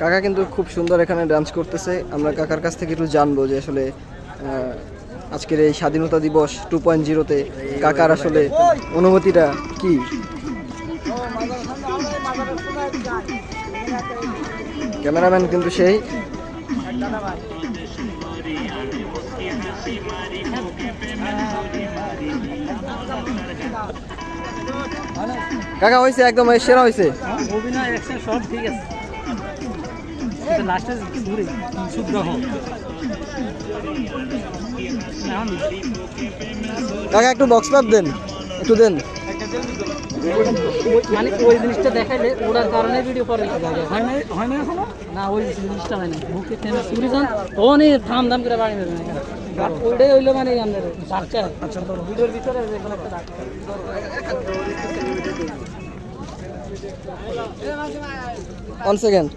কাকা কিন্তু খুব সুন্দর এখানে ডান্স করতেছে। আমরা কাকার কাছ থেকে একটু জানব যে আসলে আজকের এই স্বাধীনতা দিবস টু পয়েন্ট জিরোতে কাকার আসলে অনুভূতিটা কি? ক্যামেরাম্যান কিন্তু সেই। কাকা হয়েছে, একদম সেরা হয়েছে। অভিনয় সব ঠিক আছে। কিন্তু লাস্টে ঘুরে শুদ্ধ কাকা একটু বক্স পাপ দেন একটু দেন। ওই- মানে ওই জিনিসটা দেখাইলে ওটার কারণে ভিডিও করে হয় না হয় না এখনও? না ওই জিনিসটা হয় না বুকে টেনে চুরি যান থাম দাম করে বাড়ি আর ওইটাই হইল মানে আমাদের বাচ্চা ভিডিওর ভিতরে একটা সেকেন্ড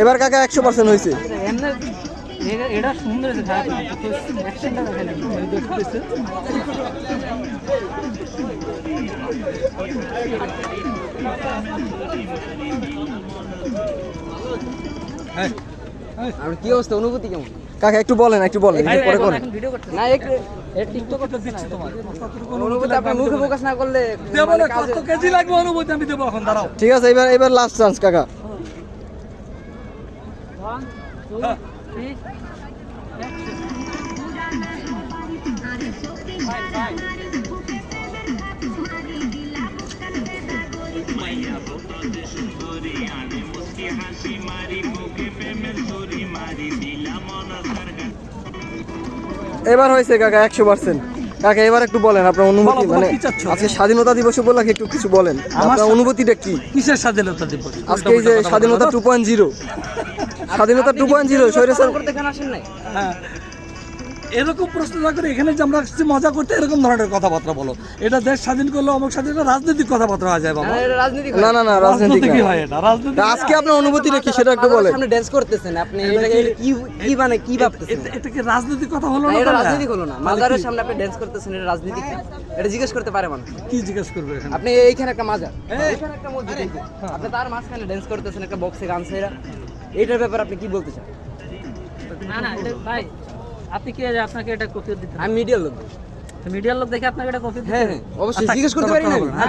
এবার কাকা একশো পার্সেন্ট হয়েছে। এটা- সুন্দর দেখতেছে আর কি অবস্থা? অনুভূতি কেমন? কাকা একটু বলেন একটু বলেন পরে করেন না একটু মানে ঠিক আছে এবার এবার লাস্ট চান্স কাকা। টু এবার হয়েছে কাকা একশো পার্সেন্ট। কাকা এবার একটু বলেন আপনার অনুভূতি মানে আজকে স্বাধীনতা দিবস উপলক্ষে একটু কিছু বলেন। আপনার অনুভূতিটা কি? কিসের স্বাধীনতা দিবস? আজকে এই যে স্বাধীনতা টু পয়েন্ট জিরো। স্বাধীনতা টু পয়েন্ট জিরো স্বৈরাচার করতে আসেন নাই? হ্যাঁ। এরকম প্রশ্ন না করে এখানে যে আমরা আসছি মজা করতে এরকম ধরনের কথাবার্তা বলো। এটা দেশ স্বাধীন করল অমুক স্বাধীন করল, রাজনৈতিক কথাবার্তা হয়ে যায় বাবা। না, রাজনীতি না না না রাজনীতি কি হয়। এটা? রাজনীতি আজকে আপনার অনুভূতিটা কি সেটা একটু বলেন। সামনে ড্যান্স করতেছেন আপনি এটা এটা কি কি মানে কি ভাবতেছেন? এটা- কি রাজনীতি কথা হলো না, এটা তাহলে? রাজনীতি হলো না। মাজারের সামনে আপনি ড্যান্স করতেছেন এটা রাজনীতি কি? এটা জিজ্ঞেস করতে পারে মানুষ। কি জিজ্ঞেস করবে এখানে? আপনি এইখানে একটা মাজার। এইখানে একটা মসজিদ আপনি তার মাঝখানে ড্যান্স করতেছেন একটা বক্সে গান সেরা এইটার ব্যাপারে আপনি কি বলতে চান? না না ভাই আপনি কি আপনাকে এটা কপি দিতে আমি মিডিয়ার লোক মিডিয়ার লোক দেখে আপনাকে এটা কপি দিতে হ্যাঁ হ্যাঁ অবশ্যই আচ্ছা, জিজ্ঞেস করতে পারি না? হ্যাঁ,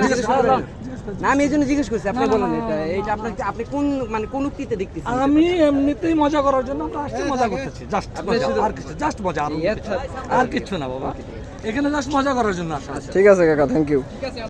না। আমি এই জন্য জিজ্ঞেস করছি আপনি বলুন এটা এটা আপনার আপনি কোন মানে কোন উক্তিতে দেখতেছেন আমি এমনিতেই মজা করার জন্য আসছি মজা করতেছি জাস্ট মজা আর কিছু জাস্ট মজা আর কিচ্ছু না বাবা এখানে জাস্ট মজা করার জন্য আসা ঠিক আছে কাকা থ্যাংক ইউ